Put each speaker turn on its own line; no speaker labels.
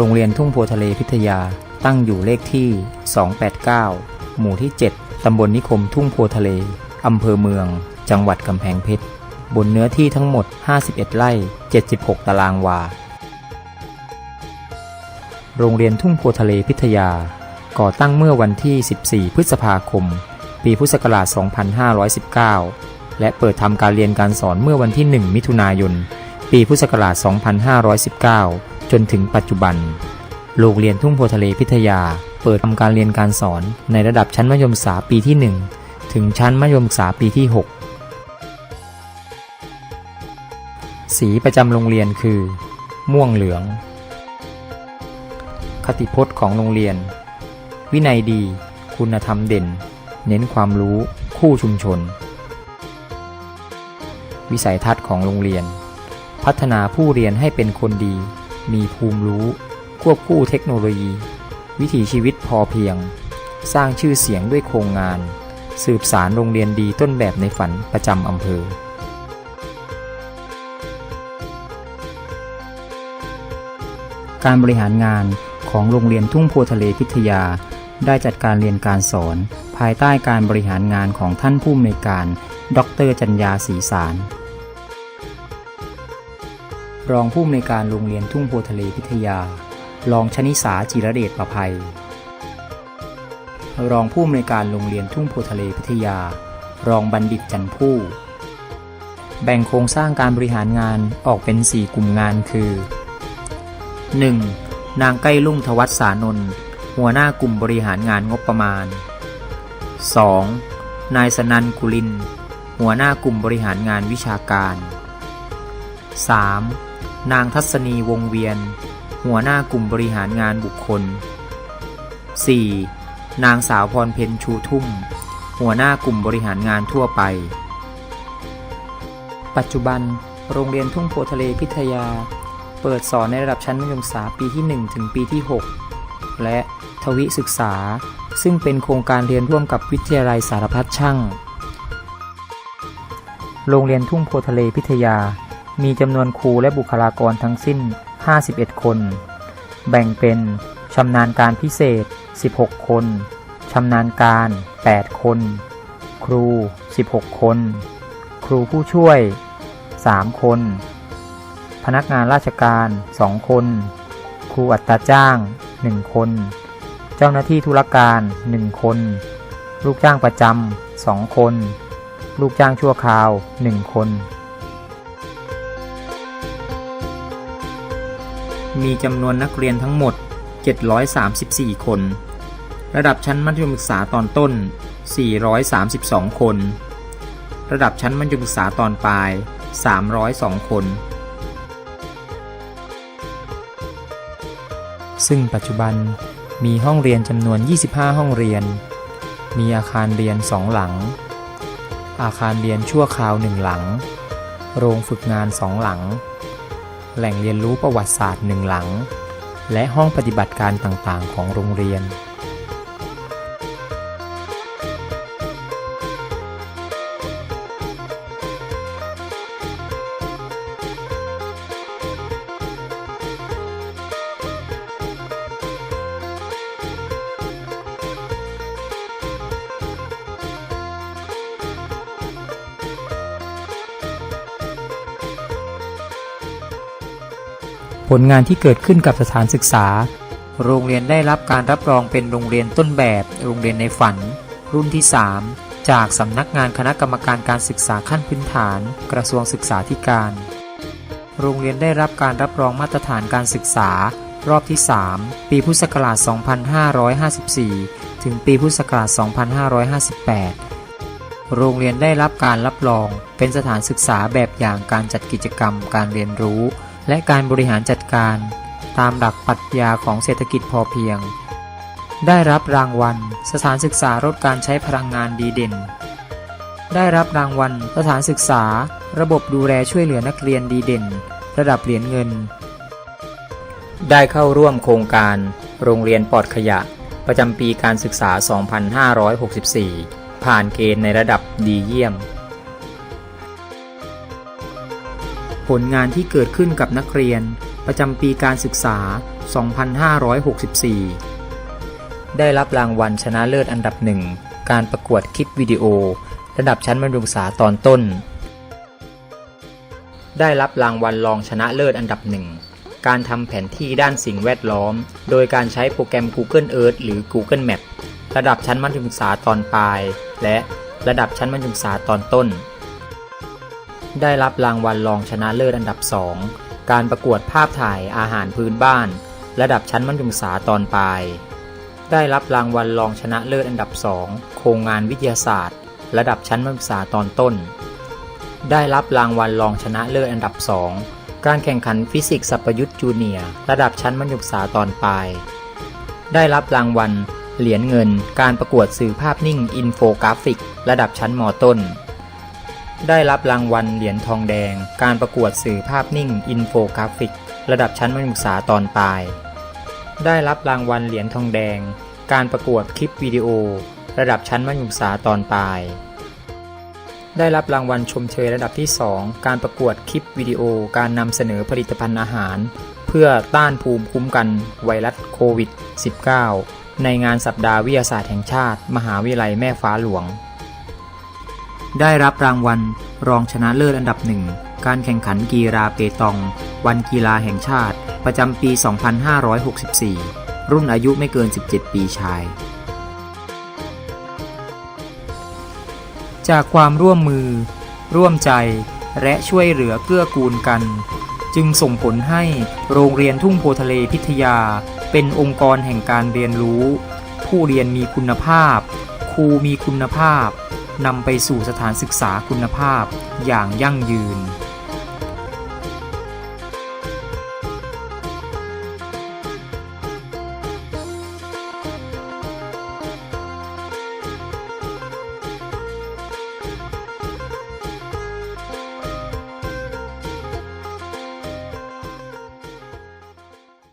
โรงเรียนทุ่งโพทะเลพิทยา ตั้งอยู่เลขที่ 289 หมู่ที่ 7 ตำบลนิคมทุ่งโพทะเล อำเภอเมือง จังหวัดกำแพงเพชร บนเนื้อที่ทั้งหมด 51 ไร่ 76 ตารางวา โรงเรียนทุ่งโพทะเลพิทยา ก่อตั้งเมื่อวันที่ 14 พฤษภาคม ปีพุทธศักราช 2519 และเปิดทำการเรียนการสอนเมื่อวันที่ 1 มิถุนายน ปีพุทธศักราช 2519 จนถึงปัจจุบัน โรงเรียนทุ่งโพทะเลพิทยา เปิดทำการเรียนการสอนในระดับชั้นมัธยมศึกษาปีที่ 1 ถึงชั้นมัธยมศึกษาปีที่ 6 สีประจำโรงเรียนคือ ม่วงเหลือง คติพจน์ของโรงเรียน วินัยดี คุณธรรมเด่น เน้นความรู้ คู่ชุมชน วิสัยทัศน์ของโรงเรียนพัฒนาผู้เรียนให้เป็นคนดี มีภูมิรู้ ควบคู่เทคโนโลยี วิถีชีวิตพอเพียง สร้างชื่อเสียงด้วยโครงงาน สืบสารโรงเรียนดีต้นแบบในฝันประจำอำเภอการบริหารงานของโรงเรียนทุ่งโพทะเลพิทยา ได้จัดการเรียนการสอน ภายใต้การบริหารงานของท่านผู้อำนวยการ ดรจัญญาศรีสาร รองผู้อำนวยการโรงเรียนทุ่งโพทะเลพิทยา รองชนิสาจิรเดชประภัย รองผู้อำนวยการโรงเรียนทุ่งโพทะเลพิทยา รองบัณฑิตจันผู้ แบ่งโครงสร้างการบริหารงานออกเป็น 4 กลุ่มงานคือ 1. นางใกล้ลุ่งทวัฒสานนท์หัวหน้ากลุ่มบริหารงานงบประมาณ 2. นายสนันกุลิน หัวหน้ากลุ่มบริหารงานวิชาการ 3. นางทัศนีวงเวียน หัวหน้ากลุ่มบริหารงานบุคคล 4. นางสาวพรเพนชูทุ่ม หัวหน้ากลุ่มบริหารงานทั่วไป ปัจจุบัน โรงเรียนทุ่งโพทะเลพิทยา เปิดสอนในระดับชั้นมัธยมศึกษาปีที่ 1 ถึงปีที่ 6 และทวิศึกษา ซึ่งเป็นโครงการเรียนร่วมกับวิทยาลัยสารพัดช่าง โรงเรียนทุ่งโพทะเลพิทยา มีจำนวนครูและบุคลากรทั้งสิ้น 51 คน แบ่งเป็นชำนาญการพิเศษ 16 คนชำนาญการ 8 คน ครู 16 คน ครูผู้ช่วย 3 คน พนักงานราชการ 2 คน ครูอัตราจ้าง 1 คน เจ้าหน้าที่ธุรการ 1 คน ลูกจ้างประจำ 2 คน ลูกจ้างชั่วคราว 1 คน มีจำนวนนักเรียนทั้งหมด 734 คน ระดับชั้นมัธยมศึกษาตอนต้น 432 คน ระดับชั้นมัธยมศึกษาตอนปลาย 302 คน ซึ่งปัจจุบันมีห้องเรียนจำนวน 25 ห้องเรียน มีอาคารเรียน2หลัง อาคารเรียนชั่วคราว1หลัง โรงฝึกงาน2หลัง แหล่งเรียนรู้ประวัติศาสตร์หนึ่งหลัง และห้องปฏิบัติการต่างๆ ของโรงเรียน ผลงานที่เกิดขึ้นกับสถานศึกษา โรงเรียนได้รับการรับรองเป็นโรงเรียนต้นแบบ โรงเรียนในฝัน รุ่นที่ 3 จากสำนักงานคณะกรรมการการศึกษาขั้นพื้นฐาน กระทรวงศึกษาธิการ โรงเรียนได้รับการรับรองมาตรฐานการศึกษา รอบที่ 3 ปีพุทธศักราช 2554 ถึงปีพุทธศักราช 2558โรงเรียนได้รับการรับรองเป็นสถานศึกษาแบบอย่างการจัดกิจกรรมการเรียนรู้ และการบริหารจัดการ ตามหลักปรัชญาของเศรษฐกิจพอเพียง ได้รับรางวัล สถานศึกษาลดการใช้พลังงานดีเด่น ได้รับรางวัลสถานศึกษา ระบบดูแลช่วยเหลือนักเรียนดีเด่น ระดับเหรียญเงิน ได้เข้าร่วมโครงการ โรงเรียนปลอดขยะ ประจำปีการศึกษา 2564 ผ่านเกณฑ์ในระดับดีเยี่ยม ผลงานที่เกิดขึ้นกับนักเรียน ประจำปีการศึกษา 2564 ได้รับรางวัลชนะเลิศอันดับหนึ่ง การประกวดคลิปวิดีโอ ระดับชั้นมัธยมศึกษาตอนต้น ได้รับรางวัลรองชนะเลิศอันดับหนึ่ง การทำแผนที่ด้านสิ่งแวดล้อม โดยการใช้โปรแกรม Google Earth หรือ Google Map ระดับชั้นมัธยมศึกษาตอนปลาย และระดับชั้นมัธยมศึกษาตอนต้น ได้รับรางวัลรองชนะเลิศอันดับ 2 การประกวดภาพถ่ายอาหารพื้นบ้าน ระดับชั้นมัธยมศึกษาตอนปลาย ได้รับรางวัลรองชนะเลิศอันดับ 2 โครงงานวิทยาศาสตร์ ระดับชั้นมัธยมศึกษาตอนต้น ได้รับรางวัลรองชนะเลิศอันดับ 2 การแข่งขันฟิสิกส์สัพยุทธ์จูเนียร์ระดับชั้นมัธยมศึกษาตอนปลาย ได้รับรางวัลเหรียญเงิน การประกวดสื่อภาพนิ่งอินโฟกราฟิก ระดับชั้นมต้น ได้รับรางวัลเหรียญทองแดง การประกวดสื่อภาพนิ่ง อินโฟกราฟิก ระดับชั้นมัธยมศึกษาตอนปลาย ได้รับรางวัลเหรียญทองแดง การประกวดคลิปวิดีโอ ระดับชั้นมัธยมศึกษาตอนปลาย ได้รับรางวัลชมเชยระดับที่ 2 การประกวดคลิปวิดีโอ การนำเสนอผลิตภัณฑ์อาหาร เพื่อต้านภูมิคุ้มกันไวรัสโควิด -19 ในงานสัปดาห์วิทยาศาสตร์แห่งชาติ มหาวิทยาลัยแม่ฟ้าหลวง ได้รับรางวัล รองชนะเลิศอันดับหนึ่ง การแข่งขันกีฬาเปตอง วันกีฬาแห่งชาติ ประจำปี 2564 รุ่นอายุไม่เกิน 17 ปีชาย จากความร่วมมือ ร่วมใจ และช่วยเหลือเกื้อกูลกัน จึงส่งผลให้โรงเรียนทุ่งโพทะเลพิทยา เป็นองค์กรแห่งการเรียนรู้ ผู้เรียนมีคุณภาพ ครูมีคุณภาพ นำไปสู่สถานศึกษาคุณภาพอย่างยั่งยืน